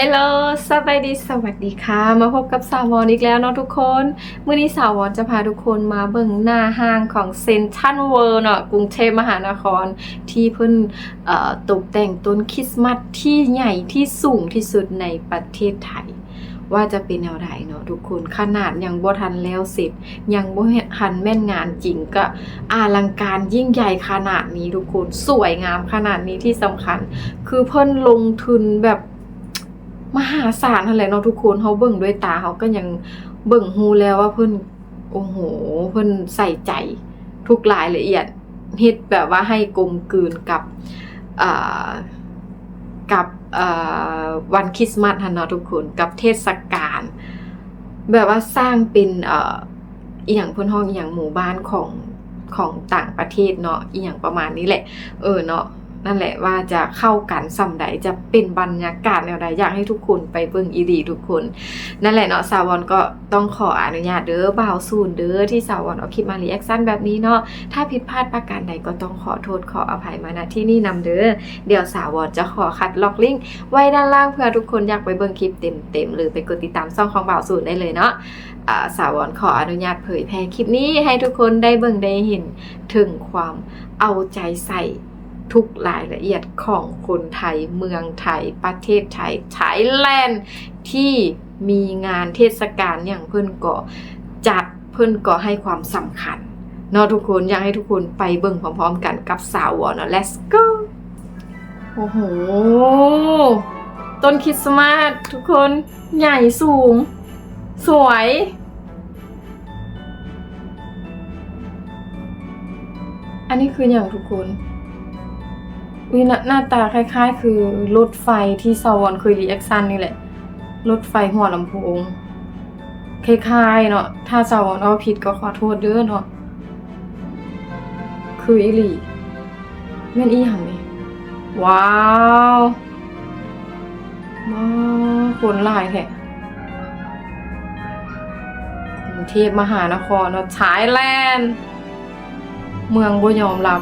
ฮลโหลสบายดี สวัสดีค่ะ มาพบกับสาววอนอีกแล้วเนาะทุกคน เมื่อนี้สาววอนจะพาทุกคนมาเบิ่งหน้าห้างของเซนทันเวิร์เนาะกรุงเทพมหานคร ที่เพิ่นตกแต่งต้นคริสต์มาสที่ใหญ่ที่สูงที่สุดในประเทศไทย ว่าจะเป็นแนวใดเนาะทุกคน ขนาดยังบ่ทันแล้วเสร็จ ยังบ่ทันแม่นงานจริงก็อลังการยิ่งใหญ่ขนาดนี้ทุกคน สวยงามขนาดนี้ที่สำคัญ คือเพิ่นลงทุนแบบ มหาศาลนั่นแหละเนาะทุกคนเขาเบิ่งด้วยตาเขาก็ยังเบิ่งฮูแล้วว่าเพิ่นโอ้โหเพิ่นใส่ใจทุกรายละเอียดเฮ็ดแบบว่าให้กลมกลืนกับกับวันคริสต์มาสหั่นเนาะทุกคนกับเทศกาลแบบว่าสร้างเป็นเอ่ออีหยังเพิ่นห้องอีหยังหมู่บ้านของของต่างประเทศเนาะอีหยังประมาณนี้แหละ เออเนาะ นั่นแหละว่าจะเข้ากันสำใดจะเป็นบรรยากาศแนวใดอยากให้ทุกคนไปเบิ่งอีดีทุกคน นั่นแหละเนาะสาวอนก็ต้องขออนุญาตเด้อบ่าวสูนเด้อที่สาวอนเอาคลิปมารีแอคชั่นแบบนี้เนาะถ้าผิดพลาดประการใดก็ต้องขอโทษขออภัยมาณที่นี่นำเด้อเดี๋ยวสาวอนจะขอคัดล็อกลิงก์ไว้ด้านล่างเพื่อทุกคนอยากไปเบิ่งคลิปเต็มๆหรือไปกดติดตามช่องของบ่าวสูนได้เลยเนาะสาวอนขออนุญาตเผยแพร่คลิปนี้ให้ทุกคนได้เบิ่งได้เห็นถึงความเอาใจใส่ ทุกรายละเอียดของคนไทยเมืองไทย ประเทศไทยไทยแลนด์ที่มีงานเทศกาลอย่างเพิ่นก็จัดเพิ่นก็ให้ความสำคัญเนาะทุกคนอยากให้ทุกคนไปเบิ่งพร้อมๆกันกับสาววอเนาะ let's go โอ้โห ต้นคริสต์มาสทุกคนใหญ่สูง สวย อันนี้คืออย่างทุกคน วิหน้าหน้าตาคล้ายๆ คือรถไฟที่ซาวอนเคยรีแอคชั่นนี่แหละ รถไฟหัวลำโพงคล้ายๆเนาะ ถ้าซาวอนเอาผิดก็ขอโทษเด้อเนาะ คืออีหลีแม่นอีหยังนี่ว้าวว้าคนหลายแท้กรุงเทพมหานครเนาะชายแลนด์เมืองบ่ยอมรับ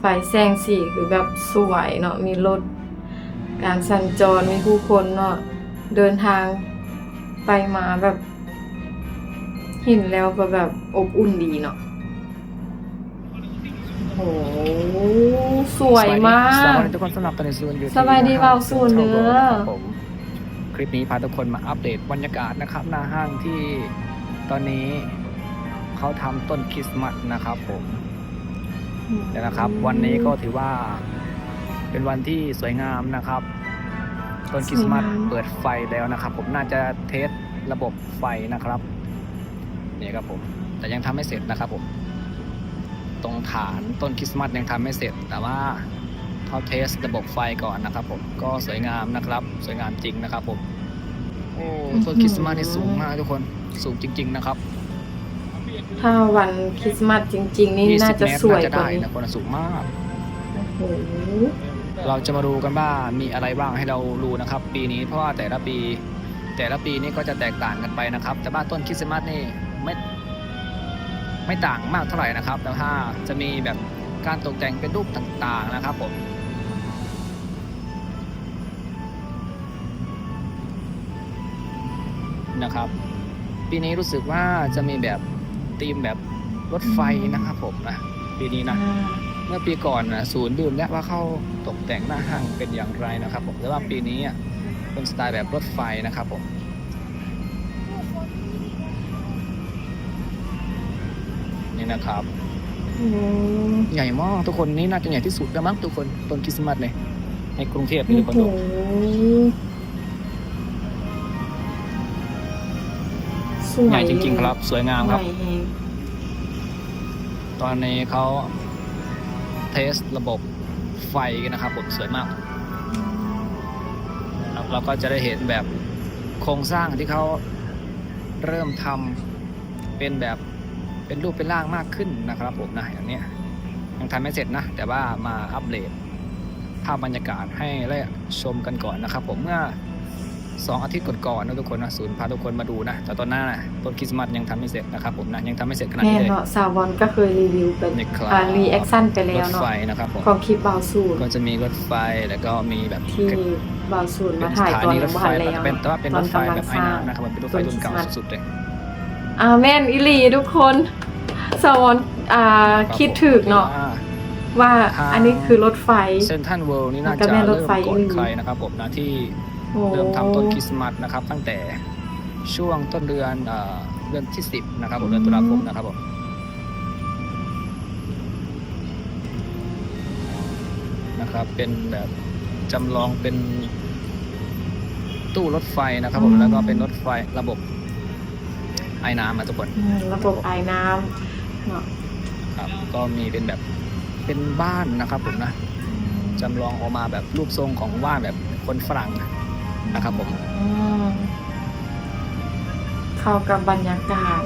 ไฟแสงสีคือแบบสวยเนาะมีรถ การสัญจรมีผู้คนเนาะเดินทางไปมาแบบเห็นแล้วก็แบบอบอุ่นดีเนาะโอ้โหสวยมาก สวัสดีทุกคนสำหรับตอนนี้ซูนอยู่สบายดีเบาซูนเด้อคลิปนี้พาทุกคนมาอัปเดตบรรยากาศนะครับหน้าห้างที่ตอนนี้เขาทำต้นคริสต์มาสนะครับผม นะครับ วันนี้ก็ถือว่าเป็นวันที่สวยงามนะครับต้นคริสต์มาสสวยงามเปิดไฟแล้วนะครับ ผมน่าจะเทสระบบไฟนะครับนี่ครับผม แต่ยังทำไม่เสร็จนะครับผม ตรงฐานต้นคริสต์มาสยังทำไม่เสร็จ แต่ว่าเขาเทสระบบไฟก่อนนะครับ ผมก็สวยงามนะครับ สวยงามจริงนะครับ ผมโอ้ต้นคริสต์มาสนี่สูงมากทุกคนสูงจริง ๆ นะครับ ถ้าวันคริสต์มาสจริง ๆ นี่น่า20จะเมตรสวยน่าจะกว่าได้นี้นะคนสูงมาก โอ้โหเราจะมาดูกันว่ามีอะไรบ้างให้เรารู้นะครับ ปีนี้เพราะว่าแต่ละปี แต่ละปีนี้ก็จะแตกต่างกันไปนะครับ แต่ว่าต้นคริสต์มาสนี่ไม่ไม่ต่างมากเท่าไหร่นะครับ แต่ถ้าจะมีแบบการตกแต่งเป็นรูปต่างๆนะครับผมนะครับ ปีนี้รู้สึกว่าจะมีแบบ ธีมแบบรถไฟนะครับผมนะปีนี้นะอ่าเมื่อปีก่อนนะศูนย์ดื่มและว่าเข้าตกแต่งหน้าห้างเป็นอย่างไรนะครับ ผมแต่ว่าปีนี้อะเป็นสไตล์แบบรถไฟนะครับผมนี่นะครับอืมใหญ่มากทุกคนนี่น่าจะใหญ่ที่สุดแล้วมั้งทุกคนต้นคริสต์มาสเลยในกรุงเทพนี่โอ้ทุกคนโหดู ใหญ่จริง ๆ ครับ สวยงามครับใหญ่แฮงตอนนี้เขาเทสระบบไฟกันนะครับผมสวยมากครับเราก็จะได้เห็นแบบโครงสร้างที่เขาเริ่มทำเป็นแบบเป็นรูปเป็นร่างมากขึ้นนะครับผมนะอย่างเนี้ยยังทำไม่เสร็จนะ แต่ว่ามาอัปเดตภาพบรรยากาศให้ได้ชมกันก่อนนะครับผมเมื่อ สองอาทิตย์ก่อนๆนะทุกคนนะศูนย์พาทุกคนมาดูนะแต่ตอนหน้านะต้นคริสต์มาสยังทำไม่เสร็จนะครับผมนะยังทำไม่เสร็จขนาดแน่นี้เลย เนาะสาวบอลก็เคยรีวิวเป็นนี่ครับอ่ารีแอคชั่นไปรแล้วถเนาะไฟนะครับผมของคลิปเบาสูตรก็จะมีรถไฟแล้วก็มีแบบ ที่เบาสูตรเป็มานถ่ายสถาตอนนีรยังถบ่ไฟทันแล้วเป็นแต่ว่าเป็นตรอนถไฟกำลังแบบไอ้สร้าง น้ำนะครับมันเป็นรถไฟรุ่นเก่าสุดๆเลย อ่าแม่นอิลีทุกคนสาวบอลอ่ารับคิดถึกเนาะผมว่าทางอันนี้คือรถไฟ เซนทันเวิลด์นี่น่ามันก็จะแม่นรเริ่ถมไฟก่อนอีกใครนะครับผมนะที่โอ้ เริ่มทำต้นคริสต์มาสนะครับ ตั้งแต่ช่วงต้นเดือนเอ่อเดือนที่10นะครับผมเดือนตุลาคมนะครับผมนะครับเป็นแบบจำลองเป็นตู้รถไฟนะครับผมแล้วก็เป็นรถไฟระบบไอ้น้ำนะทุกคนอืมระบบไอ้น้ำเนาะครับก็มีเป็นแบบเป็นบ้านนะครับผมนะจำลองออกมาแบบรูปทรงของบ้านแบบคนฝรั่งนะ ครับผมอืมเข้ากับบรรยากาศ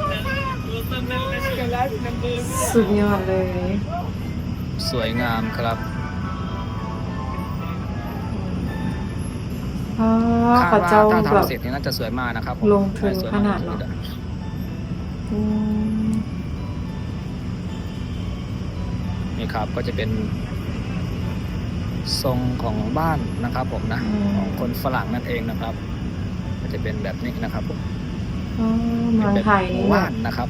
สุดยอดเลย สวยงามครับอ๋อคาดเขาว่าเจ้าถ้าแบบ ทำเสร็จนี่น่าจะสวยมากนะครับผมลงทุนสวยขมกนาดเนอะอืมนี่ครับก็จะเป็น ทรงของบ้านนะครับผมนะอืมของคนฝรั่งนั่นเองนะครับ ก็จะเป็นแบบนี้นะครับผมอ๋อเมืองเป็นไทยหนี่มู่แบบ้าบนนะครับ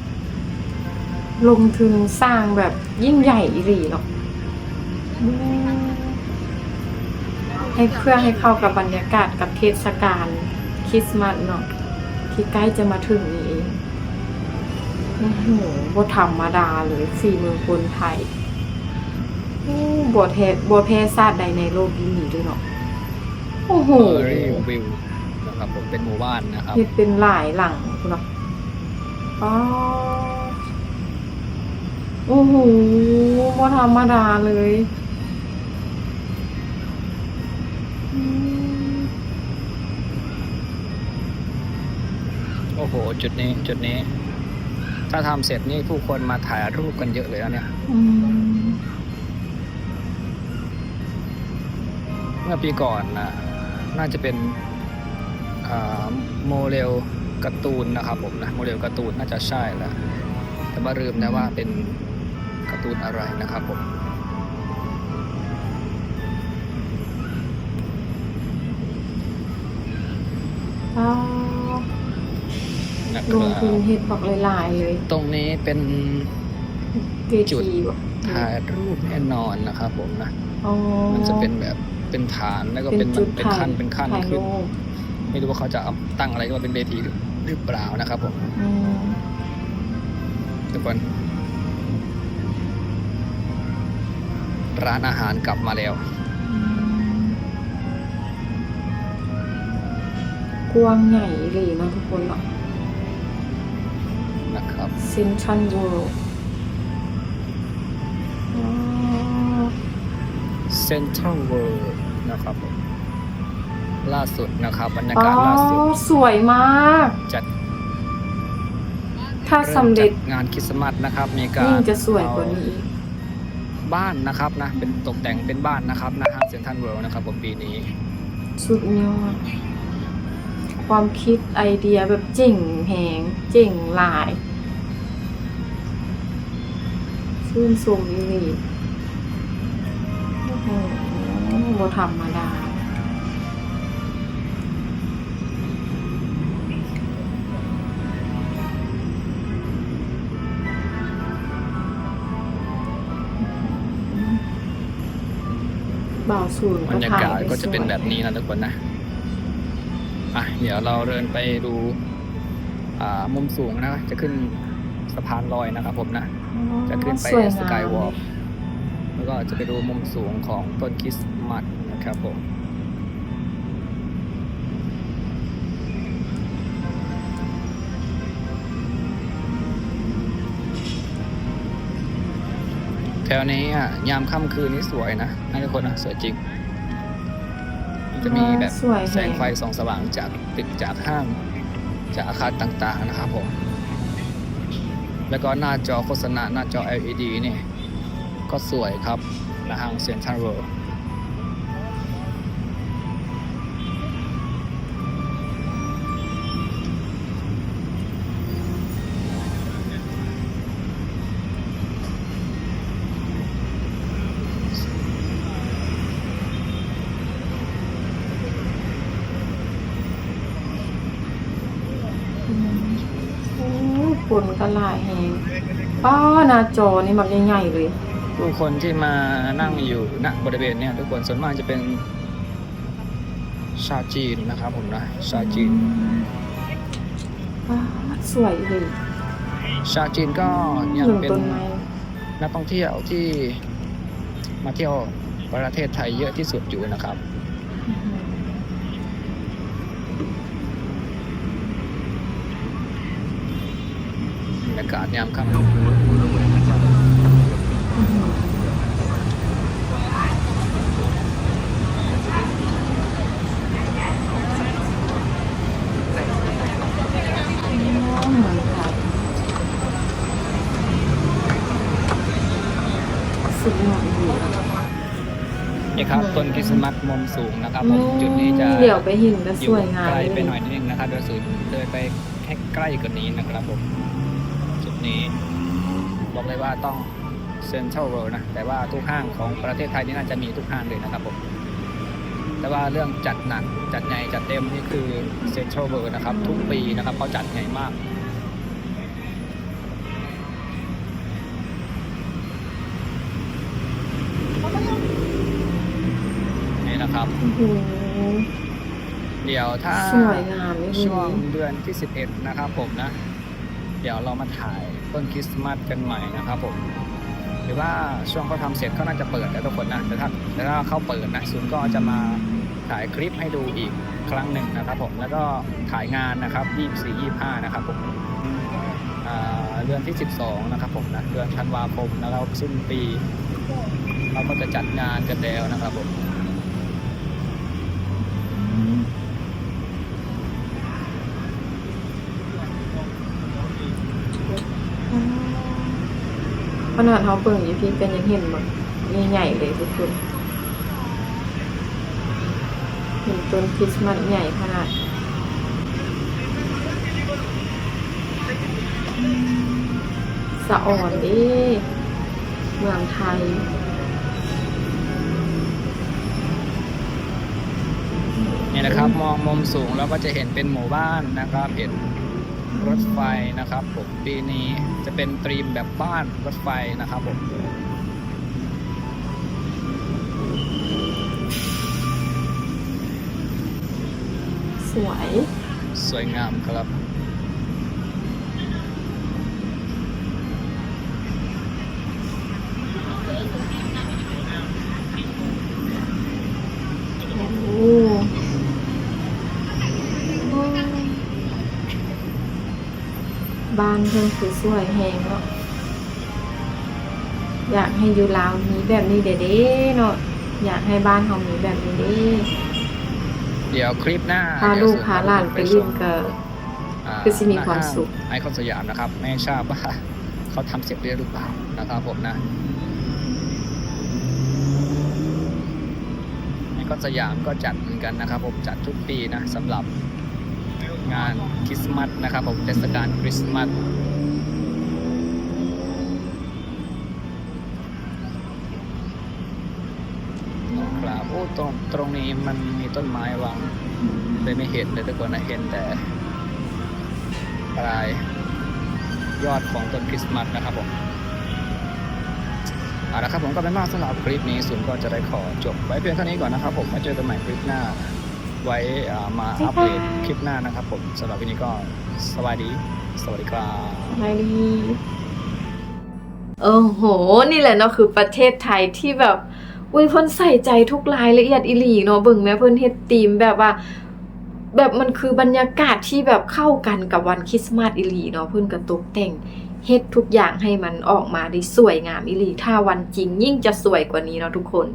ลงทุนสร้างแบบยิ่งใหญ่อีหลีเนาะอืมให้เพื่อให้เข้ากับบรรยากาศกับเทศกาลคริสต์มาสเนาะที่ใกล้จะมาถึงนี้เองโอ้โหบ่ธรรมดาเลยฝีมือคนไทย โอ้บ่แท้บ่แพ้ชาติใดในโลกนี้ด้วยเนาะโอ้โหเออรีวิวนะครับผมเป็นหมู่บ้านนะครับเฮ็ดเป็นหลายหลังคุณเนาะอ๋อโอ้โหบ่ธรรมดาเลยอืมโอ้โห จุดนี้จุดนี้ ถ้าทำเสร็จนี่ผู้คนมาถ่ายรูปกันเยอะเลยนะเนี่ย เมื่อปีก่อนนะน่าจะเป็นอ่าโมเดลการ์ตูนนะครับผมนะโมเดลการ์ตูนน่าจะใช่แล้วแต่ว่าลืมนะว่าเป็นการ์ตูนอะไรนะครับผมอ๋อนะคลรังทุนบเฮ็ดบอกหลายๆเลย ตรงนี้เป็นเวจุดทีบ่ถ่ายรูปแน่นอนนะครับผมนะอ๋อมันจะเป็นแบบ เป็นฐานแล้วก็เป็นจุดเป็นถ่ายขั้นเป็นขั้นถ่ายขึ้นรูปไม่รู้ว่าเขาจะเอาตั้งอะไรก็ว่าเป็นเวทีหรือหรือเปล่านะครับผมอืมทุกคนร้านอาหารกลับมาแล้วอืมกว้างใหญ่เลยเนาะทุกคนเนาะนะครับเซนทรัลเวิลด์ อ๋อ Central World นะครับผมล่าสุดนะครับบรรยาอ๋กาศล่าสุดอสวยมาก จัดถ้าสำเร็จมจัดงานคริสต์มาสนะครับมีการยิ่งจะสวยกว่านี้อีกเอาบ้านนะครับนะเป็นตกแต่งเป็นบ้านนะครับนะฮะเซ็นทรัลเวิลด์นะครับผมปีนี้ สุดยอดความคิดไอเดียแบบเจ๋งแหงเจ๋งหลายชื่นชมอีหลีโอ้โห บ่ธรรมดาบ่าวศูนย์บรรยากาศถ่ได้ก็จะเป็นสวยแบบนี้นะทุกคนนะอะเดี๋ยวเราเดินไปดู อ่ามุมสูงนะ จะขึ้นสะพานลอยนะครับผมนะอ๋อจะขึ้นไปสวยสงามกายวอล์กแล้วก็จะไปดูมุมสูงของต้นคริสต์มาสนะ ครับผมแถวนี้อะยามค่ำคืนนี่สวยนะนะทุกคนนะสวยจริงมันจะมีแบบสวยแสงไฟส่องสว่างจากตึกจากห้าง จากอาคารต่างๆนะครับผม แล้วก็หน้าจอโฆษณาหน้าจอ LED นี่ ก็สวยครับนะห้างเซ็นทรัลเวิลด์ หลายแฮงป้าหน้าจอนี่มักใหญ่ๆเลย ผู้คนที่มานั่งอยู่ณบริเวณเนี่ยทุกคนส่วนมากจะเป็นชาวจีนนะครับผมนะชาวจีน ป้าสวยเลยชาวจีนก็ยังนึ่งเป็นต้นไม้นักท่องเที่ยวที่มาเที่ยวประเทศไทยเยอะที่สุดอยู่นะครับ อื้อหือ บรรยากาศยามค่ำอื้อหืออ๋อเหมือนค่ะสุดยอดเลยนี่ครับต้นคริสต์มาสมุมสูงนะครับผมจุดนี้จะเดี๋ยวไปเห็นก็อสยู่วยงามไกลเลไปยหน่อยนิดนึงนะครับโดยสุดเดินไปให้ใกล้กว่านี้นะครับผมจุด นี้ บอกเลยว่าต้องเซ็นทรัลเวิลด์นะ แต่ว่าทุกห้างของประเทศไทยนี่น่าจะมีทุกห้างเลยนะครับผม แต่ว่าเรื่องจัดหนัก จัดใหญ่ จัดเต็มนี่คือเซ็นทรัลเวิลด์นะครับ ทุกปีนะครับเขาจัดใหญ่มากนี่นะครับโอ้โหเดี๋ยวถ้าสวยงามเลยช่วงเดือนที่ 11 นะครับผมนะ เดี๋ยวเรามาถ่าย ต้นคริสต์มาสกันใหม่นะครับผมหรือว่าช่วงเขาทำเสร็จเขาน่าจะเปิดแล้วทุกคนนะแต่ถ้าแต่ถ้าเขาเปิดนะศูนย์ก็จะมาถ่ายคลิปให้ดูอีกครั้งหนึ่งนะครับผมแล้วก็ถ่ายงานนะครับ24 25นะครับผมเดือนที่ 12 นะครับผมนะเดือนธันวาคมแล้วสิ้นปีเราก็จะจัดงานกันแล้วนะครับผม ขนาดเขาเปิดอยู่พี่กันยังเห็นแบบใหญ่ๆเลยทุกคนเห็นต้นคริสต์มาสใหญ่ขนาดสะอ่อนดิเมืองไทยนี่นะครับมองมุมสูงแล้วก็จะเห็นเป็นหมู่บ้านนะครับเห็น รถไฟนะครับผมปีนี้จะเป็นตรีมแบบบ้านรถไฟนะครับผมสวย สวยงามครับานเพิ่งคือสวยแหงเนาะอยากให้อยู่ลาวมีแบบนี้เด้ๆเนาะอยากให้บ้านเขามีแบบนี้เด้เดี๋ยวคลิปหน้าพาลูกพาหลานไปเลินกับอ่าคือสิมีความสุขไอคอนสยามนะครับไม่ทราบว่าเขาทำเสร็จหรือเปล่านะครับผมนะไอคอนสยามก็จัดเหมือนกันนะครับผมจัดทุกปีนะสำหรับ งานคริสต์มาสนะครับผมเทศกาลคริสต์มาสครับโอ้ตรงตรงนี้มันมีต้นไม้วางเลยไม่เห็นเลยทุกคนนะเห็นแต่ปลายยอดของต้นคริสต์มาสนะครับผมเอาละครับผมก็เป็นมากสำหรับคลิปนี้ศูนย์ก็จะได้ขอจบไว้เพียงเท่านี้ก่อนนะครับผมมาเจอกันใหม่คลิปหน้า ไว้อ่ามาอัปเดตคลิปหน้านะครับผมสำหรับวันนี้ก็สวัสดี สวัสดีครับไม่ดีโอ้โห นี่แหละเนาะคือประเทศไทยที่แบบอุ้ยเพิ่นใส่ใจทุกรายละเอียดอีหลีเนาะเบิ่งแม่เพิ่นเฮ็ดธีมแบบว่า แบบมันคือบรรยากาศที่แบบเข้ากันกับวันคริสต์มาสอีหลีเนาะเพิ่นก็ตกแต่งเฮ็ดทุกอย่างให้มันออกมาได้สวยงามอีหลีถ้าวันจริงยิ่งจะสวยกว่านี้เนาะทุกคน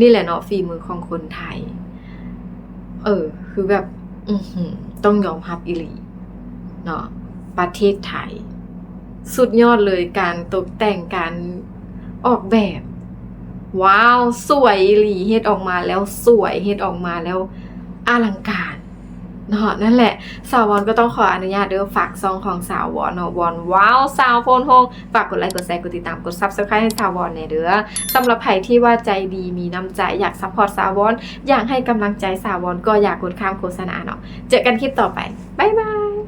นี่แหละเนาะฝีมือของคนไทย เออ คือแบบ อืต้องยอมรับอิหลีเนาะประเทศไทย สุดยอดเลยการตกแต่งการออกแบบ ว้าว สวยอีหลีเฮ็ดออกมาแล้วสวยเฮ็ดออกมาแล้วอลังการ เนาะนั่นแหละ สาววอนก็ต้องขออนุญาตเด้อฝากซองของสาววอนเนาะวอนว้าวสาวโฟนโฮงฝากกดไลค์กดแชร์กดติดตามกดซับสไครต์ให้สาววอนในเด้อสำหรับใครที่ว่าใจดีมีน้ำใจอยากซัพพอร์ตสาววอนอยากให้กำลังใจสาววอนก็อยากกดข้ามโฆษณาเนาะเจอกันคลิปต่อไปบ๊ายบาย